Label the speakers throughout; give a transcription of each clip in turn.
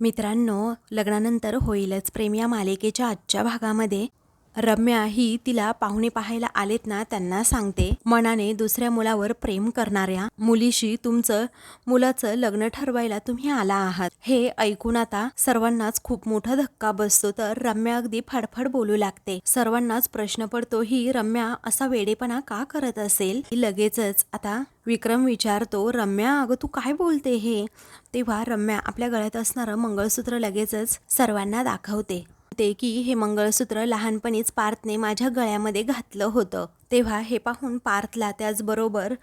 Speaker 1: मित्रांनो लग्नानंतर होईलच. प्रेम या मालिकेच्या आजच्या भागामध्ये रम्या ही तिला पाहुणे पाहायला आलेत ना त्यांना सांगते. मनाने दुसऱ्या मुलावर प्रेम करणाऱ्या मुलीशी तुमचं मुलाचं लग्न ठरवायला तुम्ही आला आहात. हे ऐकून आता सर्वांनाच खूप मोठा धक्का बसतो तर रम्या अगदी फडफड बोलू लागते. सर्वांनाच प्रश्न पडतो ही रम्या असा वेडेपणा का करत असेल? लगेचच आता विक्रम विचारतो रम्या अगं तू काय बोलते हे? तेव्हा रम्या आपल्या गळ्यात असणारं मंगळसूत्र लगेचच सर्वांना दाखवते. ते की हे मंगळसूत्र लहानपणीच पार्थने माझ्या गळ्यामध्ये घातलं होतं. तेव्हा हे पाहून पार्थला त्याचबरोबर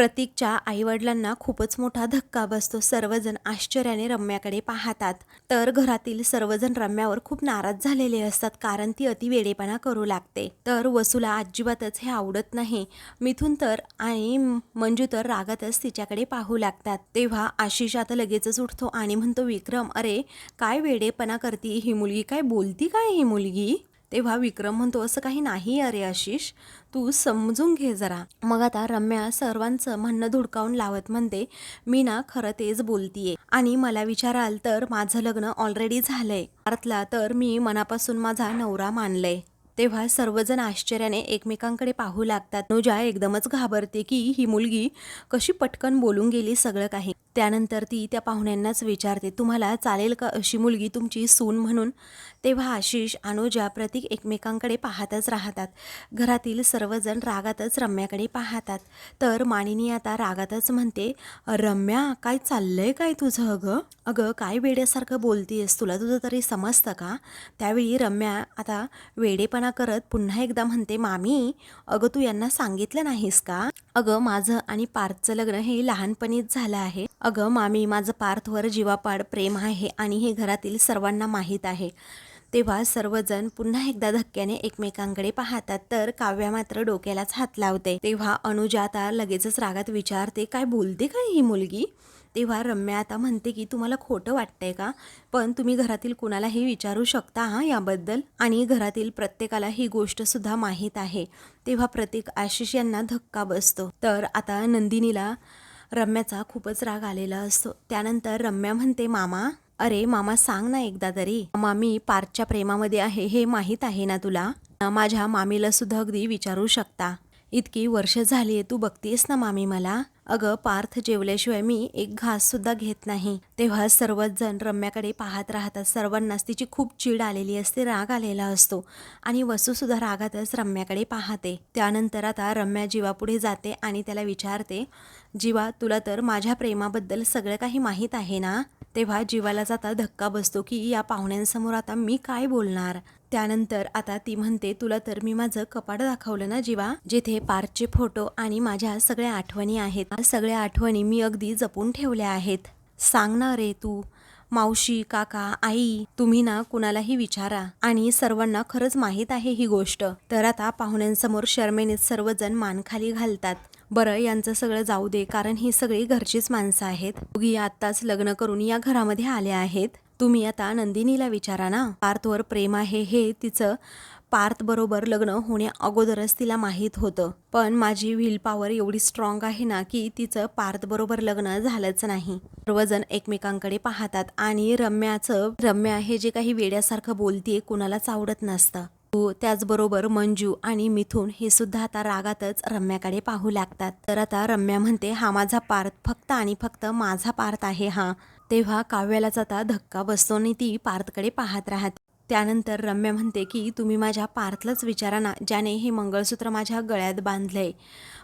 Speaker 1: प्रतीकच्या आईवडिलांना खूपच मोठा धक्का बसतो. सर्वजण आश्चर्याने रम्याकडे पाहतात. तर घरातील सर्वजण रम्यावर खूप नाराज झालेले असतात कारण ती अति वेडेपणा करू लागते. तर वसूला अजिबातच हे आवडत नाही. मिथून तर आणि मंजू तर रागातच तिच्याकडे पाहू लागतात तेव्हा आशिष आता लगेचच उठतो आणि म्हणतो विक्रम अरे काय वेडेपणा करती? ही मुलगी काय बोलती काय ही मुलगी? तेव्हा विक्रम म्हणतो असं काही नाही अरे आशिष तू समजून घे जरा. मग आता रम्या सर्वांचं म्हणणं धुडकावून लावत म्हणते मी ना खरं तेच बोलतीये आणि मला विचाराल तर माझं लग्न ऑलरेडी झालंय. अर्थला तर मी मनापासून माझा नवरा मानलंय. तेव्हा सर्वजण आश्चर्याने एकमेकांकडे पाहू लागतात. नुजा एकदमच घाबरते की ही मुलगी कशी पटकन बोलून गेली सगळं काही. त्यानंतर ती त्या पाहुण्यांनाच विचारते तुम्हाला चालेल का अशी मुलगी तुमची सून म्हणून? तेव्हा आशिष अनुजा प्रतीक एकमेकांकडे पाहतच राहतात. घरातील सर्वजण रागातच रम्याकडे पाहतात. तर मानिनी आता रागातच म्हणते रम्या काय चाललंय काय तुझं अगं? अगं काय वेड्यासारखं बोलतीयस तुला तुझं तरी समजतं का? त्यावेळी रम्या आता वेडेपणा करत पुन्हा एकदा म्हणते मामी अगं तू यांना सांगितलं नाहीस का? अगं माझं आणि पार्थचं लग्न हे लहानपणीच झालं आहे. अगं मामी माझं पार्थवर जीवापाड प्रेम आहे आणि हे घरातील सर्वांना माहीत आहे. तेव्हा सर्वजण पुन्हा एकदा धक्क्याने एकमेकांकडे पाहतात तर काव्या मात्र डोक्यालाच हात लावते. तेव्हा अनुजा आता लगेचच रागात विचारते काय बोलते काय ही मुलगी? तेव्हा रम्या आता म्हणते की तुम्हाला खोटं वाटतंय का? पण तुम्ही घरातील कुणालाही विचारू शकता हां याबद्दल? आणि घरातील प्रत्येकाला ही गोष्ट सुद्धा माहीत आहे. तेव्हा प्रतीक आशिष यांना धक्का बसतो. तर आता नंदिनीला रम्याचा खूपच राग आलेला असतो. त्यानंतर रम्या म्हणते मामा अरे मामा सांग ना एकदा तरी. मामी पार्थच्या प्रेमामध्ये आहे हे माहीत आहे ना तुला? माझ्या मामीला सुद्धा अगदी विचारू शकता. इतकी वर्ष झाली आहे तू बघतीस ना मामी मला? अगं पार्थ जेवल्याशिवाय मी एक घास सुद्धा घेत नाही. तेव्हा सर्वच जण रम्याकडे पाहत राहतात. सर्वांनाच तिची खूप चीड आलेली असते राग आलेला असतो. आणि वसू सुद्धा रागातच रम्याकडे पाहते. त्यानंतर आता रम्या जीवापुढे जाते आणि त्याला विचारते जीवा तुला तर माझ्या प्रेमाबद्दल सगळं काही माहीत आहे ना? तेव्हा जीवाला जाता धक्का बसतो की या पाहुण्यांसमोर आता मी काय बोलणार? त्यानंतर आता ती म्हणते तुला तर मी माझं कपाट दाखवलं ना जीवा जिथे पार्कचे फोटो आणि माझ्या सगळ्या आठवणी आहेत. सगळ्या आठवणी मी अगदी जपून ठेवल्या आहेत. सांग ना रे तू मावशी काका आई तुम्ही ना कुणालाही विचारा आणि सर्वांना खरंच माहीत आहे ही गोष्ट. तर आता पाहुण्यांसमोर शर्मेने सर्वजण मानखाली घालतात. बरं यांचं सगळं जाऊ दे कारण ही सगळी घरचीच माणसं आहेत. दोघी आत्ताच लग्न करून या घरामध्ये आल्या आहेत. तुम्ही आता नंदिनीला विचारा ना. पार्थवर प्रेम आहे हे तिचं पार्थ बरोबर लग्न होण्या अगोदरच तिला माहीत होतं. पण माझी व्हील पॉवर एवढी स्ट्रॉंग आहे ना की तिचं पार्थ बरोबर लग्न झालंच नाही. सर्वजण एकमेकांकडे पाहतात आणि रम्याचं रम्या हे जे काही वेड्यासारखं बोलतीये कुणालाच आवडत नसतं. तू त्याचबरोबर मंजू आणि मिथून हे सुद्धा आता रागातच रम्याकडे पाहू लागतात. तर आता रम्या म्हणते हा माझा पार्थ फक्त आणि फक्त माझा पार्थ आहे हा. तेव्हा काव्यालाच आता धक्का बसतो आणि ती पार्थकडे पाहत राहते. त्यानंतर रम्या म्हणते की तुम्ही माझ्या पार्थलाच विचारा ना ज्याने हे मंगळसूत्र माझ्या गळ्यात बांधलंय.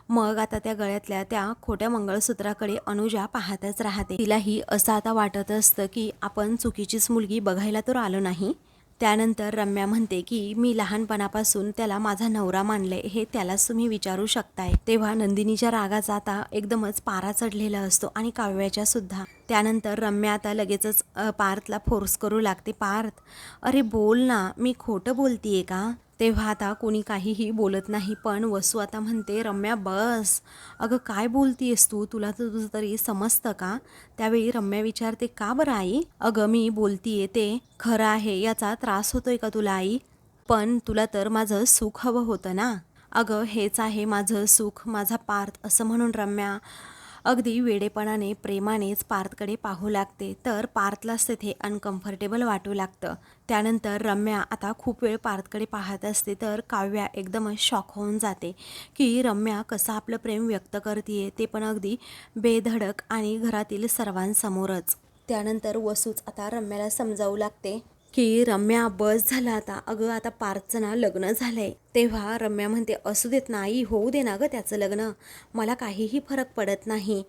Speaker 1: मग आता त्या गळ्यातल्या त्या खोट्या मंगळसूत्राकडे अनुजा पाहतच राहते. तिलाही असं आता वाटत असतं की आपण चुकीचीच मुलगी बघायला तर आलो नाही. त्यानंतर रम्या म्हणते की मी लहानपणापासून त्याला माझा नवरा मानले हे त्यालाच तुम्ही विचारू शकताय. तेव्हा नंदिनीच्या रागाचा आता एकदमच पारा चढलेला असतो आणि काव्याच्या सुद्धा. त्यानंतर रम्या आता लगेचच पार्थला फोर्स करू लागते. पार्थ अरे बोल ना मी खोटं बोलतीये का? तेव्हा आता कोणी काहीही बोलत नाही पण वसू आता म्हणते रम्या बस. अगं काय बोलतीयस तू? तुला तर तुझं तरी समजतं का? त्यावेळी रम्या विचारते का बरं आई? अगं मी बोलतीये ते खरं आहे याचा त्रास होतोय का तुला आई? पण तुला तर माझं सुख हवं होतं ना. अगं हेच आहे माझं सुख माझा पार्थ असं म्हणून रम्या अगदी वेडेपणाने प्रेमानेच पार्थकडे पाहू लागते तर पार्थलाच तेथे अनकम्फर्टेबल वाटू लागतं. त्यानंतर रम्या आता खूप वेळ पार्थकडे पाहत असते तर काव्या एकदमच शॉक होऊन जाते की रम्या कसं आपलं प्रेम व्यक्त करते ते पण अगदी बेधडक आणि घरातील सर्वांसमोरच. त्यानंतर वसूच आता रम्याला समजावू लागते की रम्या बस झाला आता. अगं आता पार्थचं ना लग्न झालंय. तेव्हा रम्या म्हणते असू देत नाही होऊ दे ना गं त्याचं लग्न. मला काहीही फरक पडत नाही.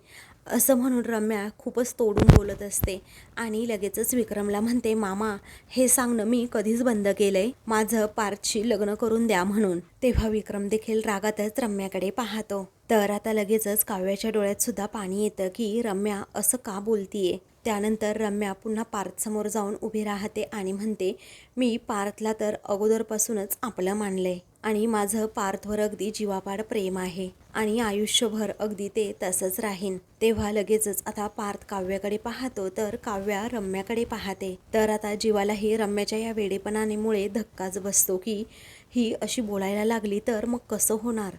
Speaker 1: असं म्हणून रम्या खूपच तोडून बोलत असते. आणि लगेचच विक्रमला म्हणते मामा हे सांगणं मी कधीच बंद केलंय. माझं पार्थशी लग्न करून द्या म्हणून. तेव्हा विक्रम देखील रागातच रम्याकडे पाहतो. तर आता लगेचच काव्याच्या डोळ्यात सुद्धा पाणी येतं की रम्या असं का बोलतीये? त्यानंतर रम्या पुन्हा पार्थसमोर जाऊन उभी राहते आणि म्हणते मी पार्थला तर अगोदरपासूनच आपलं मानलंय आणि माझं पार्थवर अगदी जीवापाड प्रेम आहे आणि आयुष्यभर अगदी ते तसंच राहीन. तेव्हा लगेचच आता पार्थ काव्याकडे पाहतो तर काव्या रम्याकडे पाहते. तर आता जीवालाही रम्याच्या या वेडेपणानेमुळे धक्काच बसतो की ही अशी बोलायला लागली तर मग कसं होणार?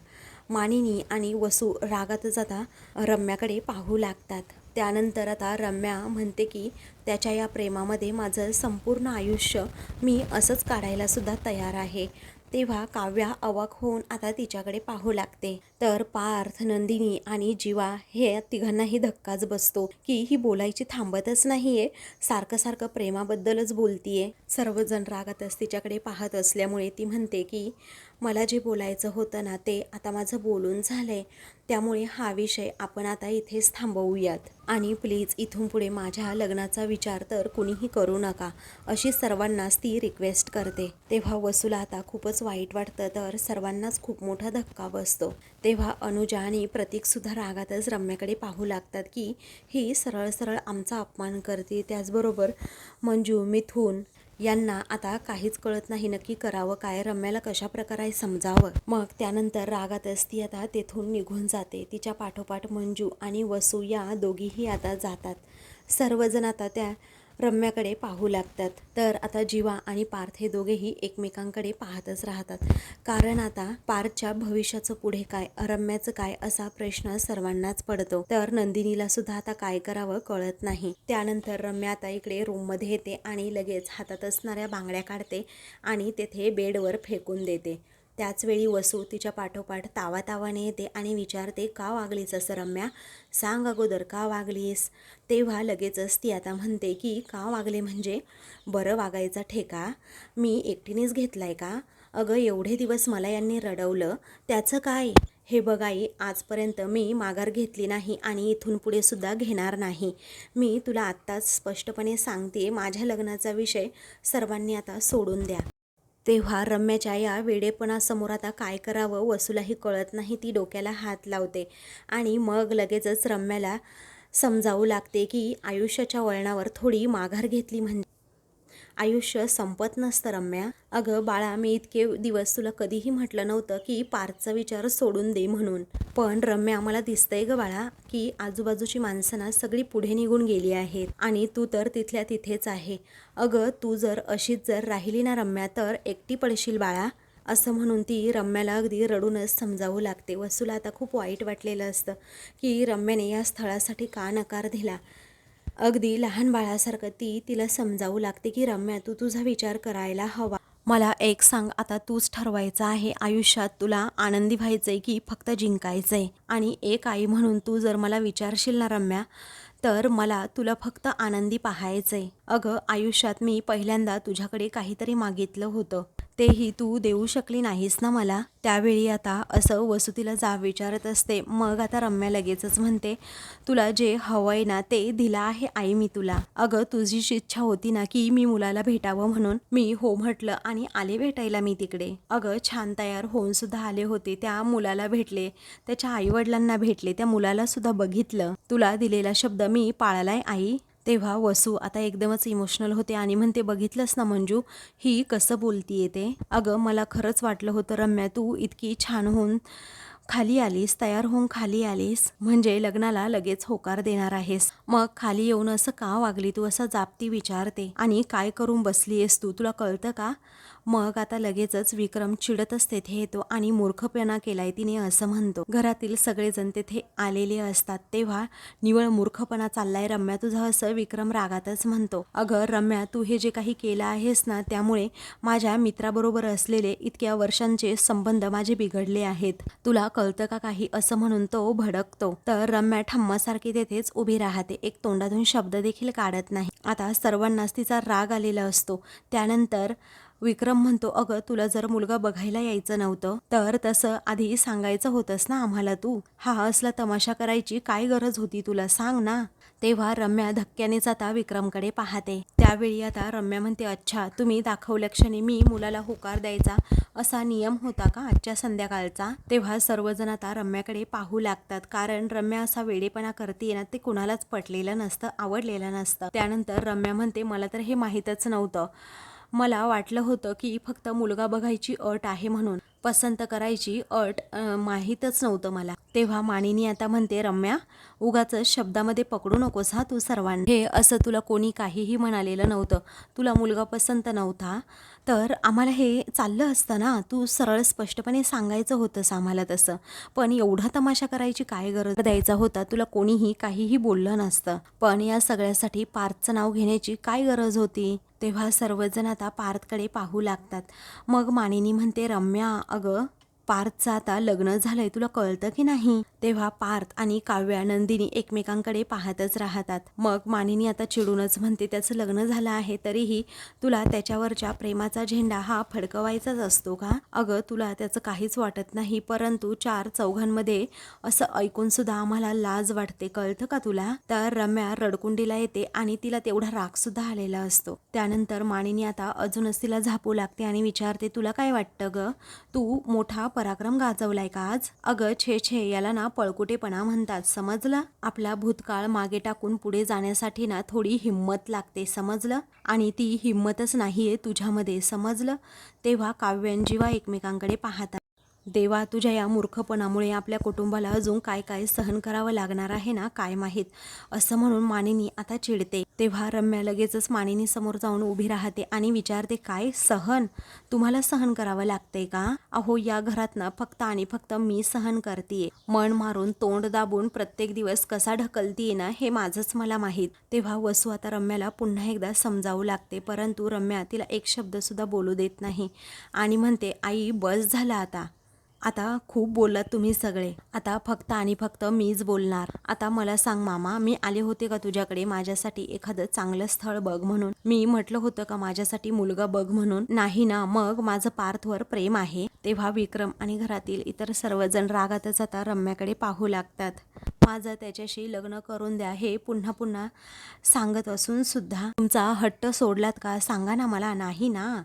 Speaker 1: मानिनी आणि वसू रागातच आता रम्याकडे पाहू लागतात. त्यानंतर आता रम्या म्हणते की त्याच्या या प्रेमामध्ये माझं संपूर्ण आयुष्य मी असंच काढायला सुद्धा तयार आहे. तेव्हा काव्या अवाक होऊन आता तिच्याकडे पाहू लागते. तर पार्थ नंदिनी आणि जीवा हे तिघांनाही धक्काच बसतो की ही बोलायची थांबतच नाहीये. सारखं सारखं प्रेमाबद्दलच बोलतीये. सर्वजण रागातच तिच्याकडे पाहत असल्यामुळे ती म्हणते की मला जे बोलायचं होतं ना ते आता माझं बोलून झालं आहे त्यामुळे हा विषय आपण आता इथेच थांबवूयात. आणि प्लीज इथून पुढे माझ्या लग्नाचा विचार तर कुणीही करू नका अशी सर्वांनाच ती रिक्वेस्ट करते. तेव्हा वसूला आता खूपच वाईट वाटतं तर सर्वांनाच खूप मोठा धक्का बसतो. तेव्हा अनुजा आणि प्रतीकसुद्धा रागातच रम्याकडे पाहू लागतात की ही सरळ सरळ आमचा अपमान करते. त्याचबरोबर मंजू मिथून यांना आता काहीच कळत नाही नक्की करावं काय रम्याला कशा प्रकारे समजावं. मग त्यानंतर रागातच ती आता तेथून निघून जाते. तिच्या पाठोपाठ मंजू आणि वसू या दोघीही आता जातात. सर्वजण आता त्या रम्याकडे पाहू लागतात. तर आता जीवा आणि पार्थ हे दोघेही एकमेकांकडे पाहतच राहतात. कारण आता पार्थच्या भविष्याचं पुढे काय रम्याचं काय असा प्रश्न सर्वांनाच पडतो. तर नंदिनीला सुद्धा आता काय करावं कळत नाही. त्यानंतर रम्या आता इकडे रूममध्ये येते आणि लगेच हातात असणाऱ्या बांगड्या काढते आणि तेथे बेडवर फेकून देते. त्याचवेळी वसू तिच्या पाठोपाठ तावा तावाने येते आणि विचारते का वागलीस असं रम्या? सांग अगोदर का वागलीस? तेव्हा लगेचच ती आता म्हणते की का वागले म्हणजे? बरं वागायचा ठेका. मी एकटीनेच घेतलाय का? अगं एवढे दिवस मला यांनी रडवलं. त्याचं काय? हे बघाई आजपर्यंत मी माघार घेतली नाही आणि इथून पुढे सुद्धा घेणार नाही. मी तुला आत्ताच स्पष्टपणे सांगते माझ्या लग्नाचा विषय सर्वांनी आता सोडून द्या. तेव्हा रम्याच्या या वेडेपणासमोर आता काय करावं वसूलाही कळत नाही. ती डोक्याला हात लावते आणि मग लगेचच रम्याला समजावू लागते की आयुष्याच्या वळणावर थोडी माघार घेतली म्हणजे आयुष्य संपत नसतं रम्या. अगं बाळा मी इतके दिवस तुला कधीही म्हटलं नव्हतं की पारचा विचार सोडून दे म्हणून. पण रम्या मला दिसतंय ग बाळा की आजूबाजूची माणसं ना सगळी पुढे निघून गेली आहेत आणि तू तर तिथल्या तिथेच आहे. अगं तू जर अशीच जर राहिली ना रम्या तर एकटी पडशील बाळा. असं म्हणून ती रम्याला अगदी रडूनच समजावू लागते. वसूला आता खूप वाईट वाटलेलं असतं की रम्याने या स्थळासाठी का नकार दिला? अगदी लहान बाळासारखं ती तिला समजावू लागते की रम्या तू तुझा विचार करायला हवा. मला एक सांग आता तूच ठरवायचं आहे आयुष्यात. तुला आनंदी व्हायचंय की फक्त जिंकायचंय? आणि एक आई म्हणून तू जर मला विचारशील ना रम्या तर मला तुला फक्त आनंदी पाहायचंय. अगं आयुष्यात मी पहिल्यांदा तुझ्याकडे काहीतरी मागितलं होतं. तेही तू देऊ शकली नाहीस ना मला? त्यावेळी आता असं वसुतीला जा विचारत असते. मग आता रम्या लगेचच म्हणते तुला जे हवंय ना ते दिलं आहे आई मी तुला. अगं तुझीच इच्छा होती ना की मी मुलाला भेटावं म्हणून. मी हो म्हटलं आणि आले भेटायला मी तिकडे. अगं छान तयार होऊन सुद्धा आले होते त्या मुलाला भेटले. त्याच्या आईवडिलांना भेटले. त्या मुलाला सुद्धा बघितलं. तुला दिलेला शब्द मी पाळलाय आई. तेव्हा वसू आता एकदमच इमोशनल होते आणि म्हणते बघितलंस ना मंजू ही कसं बोलती ते? अगं मला खरंच वाटलं होतं रम्या तू इतकी छान होऊन खाली आलीस तयार होऊन खाली आलीस. म्हणजे लग्नाला लगेच होकार देणार आहेस. मग खाली येऊन असं का वागली तू? असं जापती विचारते. आणि काय करून बसलीयस तू? तुला कळतं का? मग आता लगेचच विक्रम चिडतच तेथे येतो आणि मूर्खपणा केलाय तिने असं म्हणतो. घरातील सगळेजण तेथे आलेले असतात. तेव्हा निवळ मूर्खपणा चाललाय. रम्या तुझा असं विक्रम रागातच म्हणतो. अगं रम्या तू हे जे काही केलं आहेस ना त्यामुळे माझ्या मित्राबरोबर असलेले इतक्या वर्षांचे संबंध माझे बिघडले आहेत. तुला कळतं का काही? असं म्हणून तो भडकतो. तर रम्या ठम्मासारखी तेथेच उभी राहते. एक तोंडातून शब्द देखील काढत नाही. आता सर्वांनाच तिचा राग आलेला असतो. त्यानंतर विक्रम म्हणतो अगं तुला जर मुलगा बघायला यायचं नव्हतं तर तसं आधी सांगायचं होतंस ना आम्हाला तू. हा असला तमाशा करायची काय गरज होती तुला सांग ना. तेव्हा रम्या धक्क्यानेच आता विक्रमकडे पाहते. त्यावेळी आता रम्या म्हणते अच्छा तुम्ही दाखवल्या क्षणी मी मुलाला होकार द्यायचा असा नियम होता का आजच्या संध्याकाळचा? तेव्हा सर्वजण आता रम्याकडे पाहू लागतात कारण रम्या असा वेडेपणा करते ना ते कुणालाच पटलेलं नसतं आवडलेलं नसतं. त्यानंतर रम्या म्हणते मला तर हे माहीतच नव्हतं. मला वाटलं होतं की फक्त मुलगा बघायची अट आहे म्हणून. पसंत करायची अट माहीतच नव्हतं मला. तेव्हा मानिनी आता म्हणते रम्या उगाच शब्दामध्ये पकडू नकोस हा तू सर्वांना. हे असं तुला कोणी काहीही म्हणालेलं नव्हतं. तुला मुलगा पसंत नव्हता. तर आम्हाला हे चाललं असतं ना तू सरळ स्पष्टपणे सांगायचं होतंस आम्हाला तसं. पण एवढा तमाशा करायची काय गरज? द्यायचा होता. तुला कोणीही काहीही बोललं नसतं. पण या सगळ्यासाठी पार्थचं नाव घेण्याची काय गरज होती? तेव्हा सर्वजण आता पार्थकडे पाहू लागतात. मग मानिनी म्हणते रम्या अगं पार्थचं आता लग्न झालंय तुला कळतं की नाही? तेव्हा पार्थ आणि काव्या नंदिनी एकमेकांकडे पाहतच राहतात. मग मानिनी आता चिडूनच म्हणते त्याचं लग्न झालं आहे तरीही तुला त्याच्यावरच्या प्रेमाचा झेंडा हा फडकवायचाच असतो का? अगं तुला त्याचं काहीच वाटत नाही परंतु चार चौघांमध्ये असं ऐकून सुद्धा आम्हाला लाज वाटते. कळतं का तुला? तर रम्या रडकुंडीला येते आणि तिला तेवढा राग सुद्धा आलेला असतो. त्यानंतर मानिनी आता अजूनच तिला झापू लागते आणि विचारते तुला काय वाटतं ग? तू मोठा पराक्रम गाजवलाय का आज? अगं छे छे याला ना पळकुटेपणा म्हणतात समजलं? आपला भूतकाळ मागे टाकून पुढे जाण्यासाठी ना थोडी हिंमत लागते समजलं? आणि ती हिंमतच नाहीये तुझ्यामध्ये समजलं? तेव्हा काव्यांजीवा एकमेकांकडे पाहतात. देवा तुझ्या या मूर्खपणामुळे आपल्या कुटुंबाला अजून काय काय सहन करावं लागणार आहे ना काय माहीत? असं म्हणून मानिनी आता चिडते. तेव्हा रम्या लगेचच मानिनी समोर जाऊन उभी राहते आणि विचारते काय सहन? तुम्हाला सहन करावं लागतंय का? अहो या घरात ना फक्त आणि फक्त मी सहन करतेय. मन मारून तोंड दाबून प्रत्येक दिवस कसा ढकलतीये ना हे माझंच मला माहीत. तेव्हा वसू आता रम्याला पुन्हा एकदा समजावू लागते परंतु रम्या तिला एक शब्द सुद्धा बोलू देत नाही आणि म्हणते आई बस झाला आता. आता खूप बोललात तुम्ही सगळे. आता फक्त आणि फक्त मीच बोलणार. आता मला सांग मामा मी आले होते का तुझ्याकडे? माझ्यासाठी एखादं चांगलं स्थळ बघ म्हणून. मी म्हटलं होतं का माझ्यासाठी मुलगा बघ म्हणून? नाही ना मग माझं पार्थवर प्रेम आहे. तेव्हा विक्रम आणि घरातील इतर सर्वजण रागातच आता रम्याकडे पाहू लागतात. माझं त्याच्याशी लग्न करून द्या हे पुन्हा पुन्हा सांगत असून सुद्धा. तुमचा हट्ट सोडलात का? सांगा ना मला. नाही ना.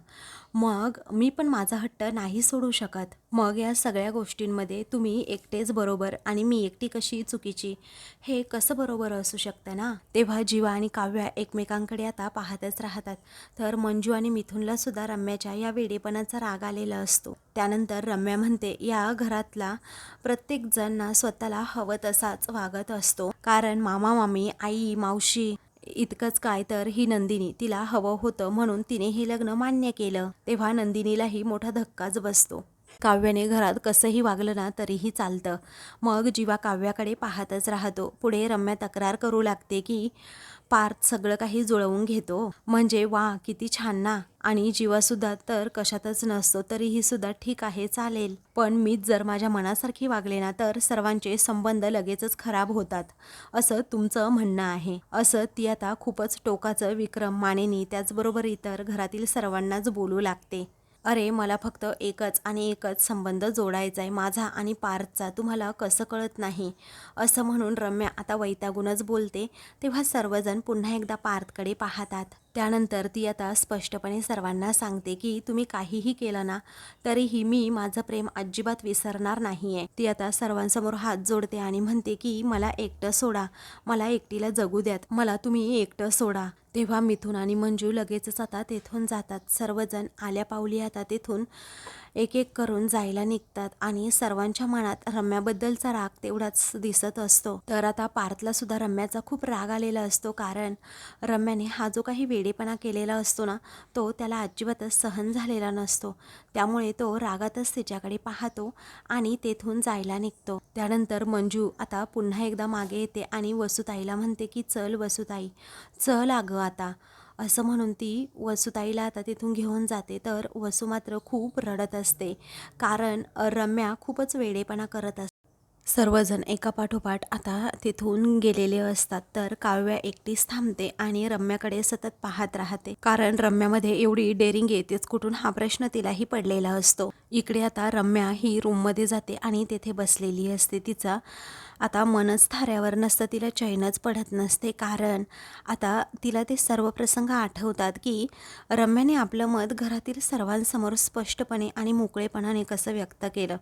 Speaker 1: मग मी पण माझा हट्ट नाही सोडू शकत. मग या सगळ्या गोष्टींमध्ये तुम्ही एकटेच बरोबर आणि मी एकटी कशी चुकीची? हे कसं बरोबर असू शकतं ना? तेव्हा जीवा आणि काव्या एकमेकांकडे आता पाहतच राहतात. तर मंजू आणि मिथुनला सुद्धा रम्याच्या या वेडेपणाचा राग आलेला असतो. त्यानंतर रम्या म्हणते या घरातला प्रत्येक जण ना स्वतःला हवं तसाच वागत असतो. कारण मामा मामी आई मावशी इतकंच काय तर ही नंदिनी तिला हवं होतं म्हणून तिने हे लग्न मान्य केलं. तेव्हा नंदिनीलाही मोठा धक्काच बसतो. काव्याने घरात कसंही वागलं ना तरीही चालतं. मग जीवा काव्याकडे पाहतच राहतो. पुढे रम्या तक्रार करू लागते की पार्थ सगळं काही जुळवून घेतो. म्हणजे वा किती छान ना. आणि जीवासुद्धा तर कशातच नसतो तरीही सुद्धा ठीक आहे चालेल. पण मीच जर माझ्या मनासारखी वागले ना तर सर्वांचे संबंध लगेचच खराब होतात. असं तुमचं म्हणणं आहे. असं ती आता खूपच टोकाचं विक्रम मानेनी त्याचबरोबर इतर घरातील सर्वांनाच बोलू लागते. अरे मला फक्त एकच आणि एकच संबंध जोडायचा आहे माझा आणि पार्थचा. तुम्हाला कसं कळत नाही? असं म्हणून रम्या आता वैतागूनच बोलते. तेव्हा सर्वजण पुन्हा एकदा पार्थकडे पाहतात. त्यानंतर ती आता स्पष्टपणे सर्वांना सांगते की तुम्ही काहीही केलं ना तरीही मी माझं प्रेम अजिबात विसरणार नाही आहे ती आता सर्वांसमोर हात जोडते आणि म्हणते की मला एकटं सोडा. मला एकटीला जगू द्यात. मला तुम्ही एकटं सोडा. तेव्हा मिथून आणि मंजू लगेचच आता तेथून जातात. सर्वजण आल्या पावली आता तेथून एक एक करून जायला निघतात आणि सर्वांच्या मनात रम्याबद्दलचा राग तेवढाच दिसत असतो. तर आता पार्थला सुद्धा रम्याचा खूप राग आलेला असतो कारण रम्याने हा जो काही वेडेपणा केलेला असतो ना तो त्याला अजिबातच सहन झालेला नसतो. त्यामुळे तो रागातच तिच्याकडे पाहतो आणि तेथून जायला निघतो. त्यानंतर मंजू आता पुन्हा एकदा मागे येते आणि वसुताईला म्हणते की चल वसुताई चल अगं आता. असं म्हणून ती वसुताईला आता तिथून घेऊन जाते. तर वसू मात्र खूप रडत असते. कारण रम्या खूपच वेडेपणा करत असते सर्वजण एका पाठोपाठ आता तिथून गेलेले असतात. तर काव्या एकटीच थांबते आणि रम्याकडे सतत पाहत राहते. कारण रम्यामध्ये एवढी डेअरिंग येतेच कुठून हा प्रश्न तिलाही पडलेला असतो. इकडे आता रम्या ही रूममध्ये जाते आणि तेथे बसलेली असते. तिचा आता मनच थाऱ्यावर नसतं तिला चैनच पडत नसते. कारण आता तिला ते सर्व प्रसंग आठवतात की रम्याने आपलं मत घरातील सर्वांसमोर स्पष्टपणे आणि मोकळेपणाने कसं व्यक्त केलं.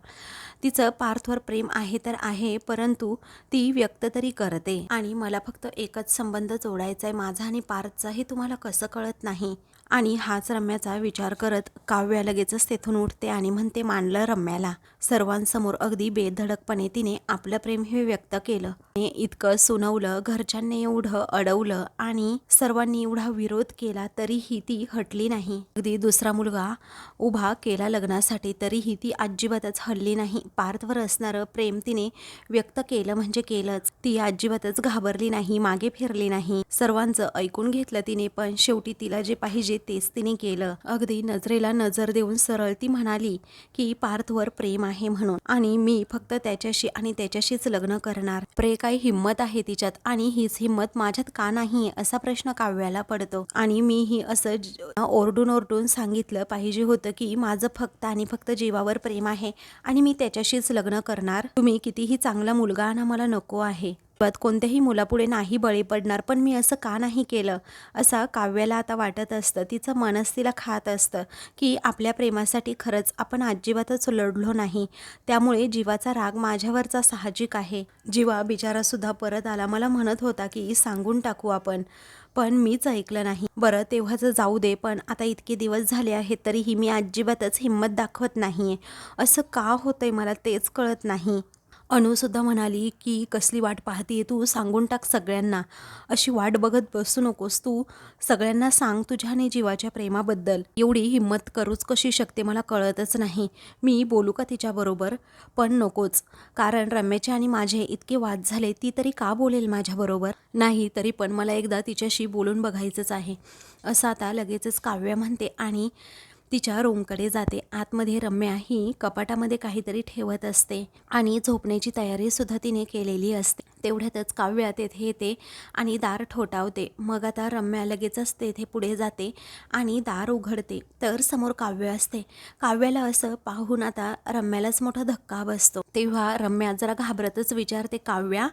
Speaker 1: तिचं पार्थवर प्रेम आहे तर आहे परंतु ती व्यक्त तरी करते. आणि मला फक्त एकच संबंध जोडायचा आहे माझा आणि पार्थचा हे तुम्हाला कसं कळत नाही? आणि हाच रम्याचा विचार करत काव्या लगेचच तेथून उठते आणि म्हणते मानलं रम्याला. सर्वांसमोर अगदी बेधडकपणे तिने आपलं प्रेम हे व्यक्त केलं. तिने इतकं सुनवलं घरच्यांनी एवढं अडवलं आणि सर्वांनी एवढा विरोध केला तरीही ती हटली नाही. अगदी दुसरा मुलगा उभा केला लग्नासाठी तरीही ती अजिबातच हल्ली नाही. पार्थवर असणारं प्रेम तिने व्यक्त केलं म्हणजे केलंच. ती अजिबातच घाबरली नाही मागे फिरली नाही. सर्वांचं ऐकून घेतलं तिने पण शेवटी तिला जे पाहिजे तेच तिने केलं. अगदी नजरेला नजर देऊन सरळ ती म्हणाली की पार्थवर प्रेम आहे म्हणून. आणि मी फक्त त्याच्याशी आणि त्याच्याशीच लग्न करणार. प्रे काही हिंमत आहे तिच्यात आणि हीच हिंमत माझ्यात का नाही? असा प्रश्न काव्याला पडतो. आणि मीही असं ओरडून ओरडून सांगितलं पाहिजे होतं की माझं फक्त आणि फक्त जीवावर प्रेम आहे आणि मी त्याच्याशीच लग्न करणार. तुम्ही कितीही चांगला मुलगा आणा मला नको आहे. पण कोणत्याही मुलापुढे नाही बळी पडणार पण मी असं का नाही केलं? असं काव्याला आता वाटत असतं. तिचं मनस तिला खात असतं की आपल्या प्रेमासाठी खरंच आपण अजिबातच लढलो नाही. त्यामुळे जीवाचा राग माझ्यावरचा साहजिक आहे. जीवा बिचारासुद्धा परत आला. मला म्हणत होता की सांगून टाकू आपण. पण मीच ऐकलं नाही. बरं तेव्हाच जाऊ दे पण आता इतके दिवस झाले आहेत तरीही मी अजिबातच हिंमत दाखवत नाही आहे असं का होतंय मला तेच कळत नाही. अनुसुद्धा म्हणाली की कसली वाट पाहते तू? सांगून टाक सगळ्यांना. अशी वाट बघत बसू नकोस तू. सगळ्यांना सांग तुझ्या आणि जीवाच्या प्रेमाबद्दल. एवढी हिंमत करूच कशी शकते मला कळतच नाही. मी बोलू का तिच्याबरोबर पण नकोच. कारण रम्याचे आणि माझे इतके वाद झाले ती तरी का बोलेल माझ्याबरोबर नाही तरी पण मला एकदा तिच्याशी बोलून बघायचंच आहे. असं आता लगेचच काव्य म्हणते आणि तिच्या रूमकडे जाते. आतमध्ये रम्या ही कपाटामध्ये काहीतरी ठेवत असते आणि झोपण्याची तयारीसुद्धा तिने केलेली असते. तेवढ्यातच काव्या तेथे येते आणि दार ठोठावते. मग आता रम्या लगेचच तेथे पुढे जाते आणि दार उघडते. तर समोर काव्य असते. काव्याला असं पाहून आता रम्यालाच मोठा धक्का बसतो. तेव्हा रम्या जरा घाबरतच विचारते काव्या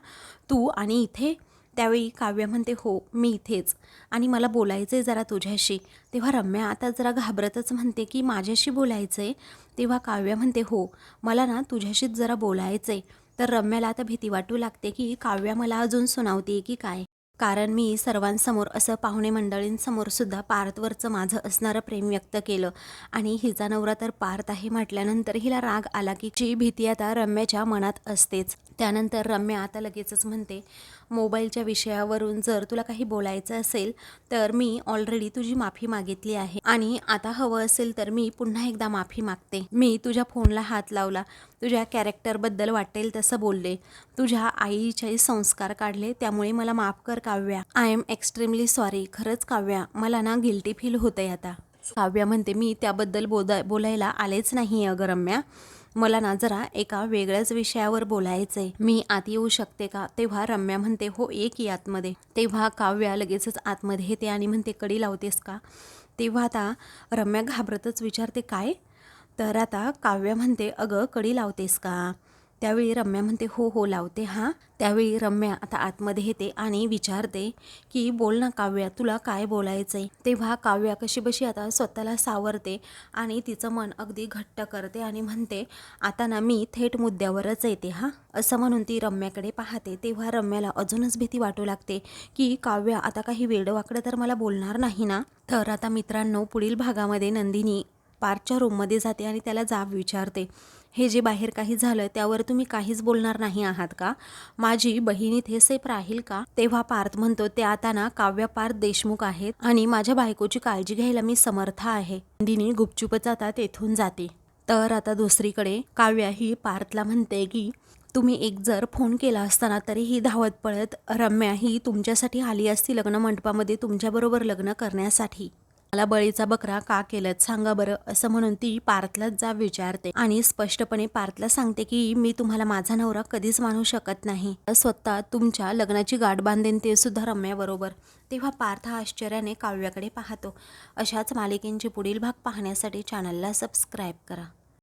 Speaker 1: तू आणि इथे त्यावेळी काव्य म्हणते हो मी इथेच. आणि मला बोलायचं आहे जरा तुझ्याशी. तेव्हा रम्या आता जरा घाबरतच म्हणते की माझ्याशी बोलायचं आहे तेव्हा काव्य म्हणते हो मला ना तुझ्याशीच जरा बोलायचं आहे तर रम्याला आता भीती वाटू लागते की काव्या मला अजून सुनावते की काय? कारण मी सर्वांसमोर असं पाहुणे मंडळींसमोर सुद्धा पार्थवरचं माझं असणारं प्रेम व्यक्त केलं. आणि हिचा नवरा तर पार्थ आहे म्हटल्यानंतर हिला राग आला की जी भीती आता रम्याच्या मनात असतेच. त्यानंतर रम्या आता लगेचच म्हणते मोबाईलच्या विषयावरून जर तुला काही बोलायचं असेल तर मी ऑलरेडी तुझी माफी मागितली आहे. आणि आता हवं असेल तर मी पुन्हा एकदा माफी मागते. मी तुझ्या फोनला हात लावला. तुझ्या कॅरेक्टरबद्दल वाटेल तसं बोलले. तुझ्या आईचे संस्कार काढले त्यामुळे मला माफ कर Kavya. I am extremely sorry खरंच काव्या मला ना गिल्टी फील होतंय आता. काव्या म्हणते मी त्याबद्दल बोदा बोलायला आलेच नाही अगं रम्या. मला ना जरा एका वेगळ्याच विषयावर बोलायचंय. मी आत येऊ शकते का? तेव्हा रम्या म्हणते हो एक ही आतमध्ये. तेव्हा काव्या लगेचच आतमध्ये येते आणि म्हणते कडी लावतेस का? तेव्हा आता रम्या घाबरतच विचारते काय? तर आता काव्य म्हणते अगं कडी लावतेस का? त्यावेळी रम्या म्हणते हो हो लावते हां. त्यावेळी रम्या आता आतमध्ये येते आणि विचारते की बोल ना काव्या तुला काय बोलायचं आहे तेव्हा काव्या कशी बशी आता स्वतःला सावरते आणि तिचं मन अगदी घट्ट करते आणि म्हणते आता ना मी थेट मुद्द्यावरच येते हां. असं म्हणून ती रम्याकडे पाहते. तेव्हा रम्याला अजूनच भीती वाटू लागते की काव्या आता काही वेडवाकडं तर मला बोलणार नाही ना? तर आता मित्रांनो पुढील भागामध्ये नंदिनी पार्कच्या रूममध्ये जाते आणि त्याला जाब विचारते. हे जे बाहेर काही झालं त्यावर तुम्ही काहीच बोलणार नाही आहात का? माझी बहीण इथे सेफ राहील का? तेव्हा पार्थ म्हणतो ते आता ना काव्य पार्थ देशमुख आहेत आणि माझ्या बायकोची काळजी घ्यायला मी समर्थ आहे. नंदिनी गुपचूपच आता तेथून जाते. तर आता दुसरीकडे काव्या ही पार्थला म्हणते की तुम्ही एक जर फोन केला असताना तरी ही धावत पळत रम्या ही तुमच्यासाठी आली असती लग्न मंडपामध्ये तुमच्याबरोबर लग्न करण्यासाठी. मला बळीचा बकरा का केलं सांगा बरं असं म्हणून ती पार्थलाच जा विचारते आणि स्पष्टपणे पार्थला सांगते की मी तुम्हाला माझा नवरा कधीच मानू शकत नाही. स्वतः तुमच्या लग्नाची गाठ बांधेन ते सुद्धा रम्याबरोबर. तेव्हा पार्थ हा आश्चर्याने काव्याकडे पाहतो. अशाच मालिकेंचे पुढील भाग पाहण्यासाठी चॅनलला सबस्क्राईब करा.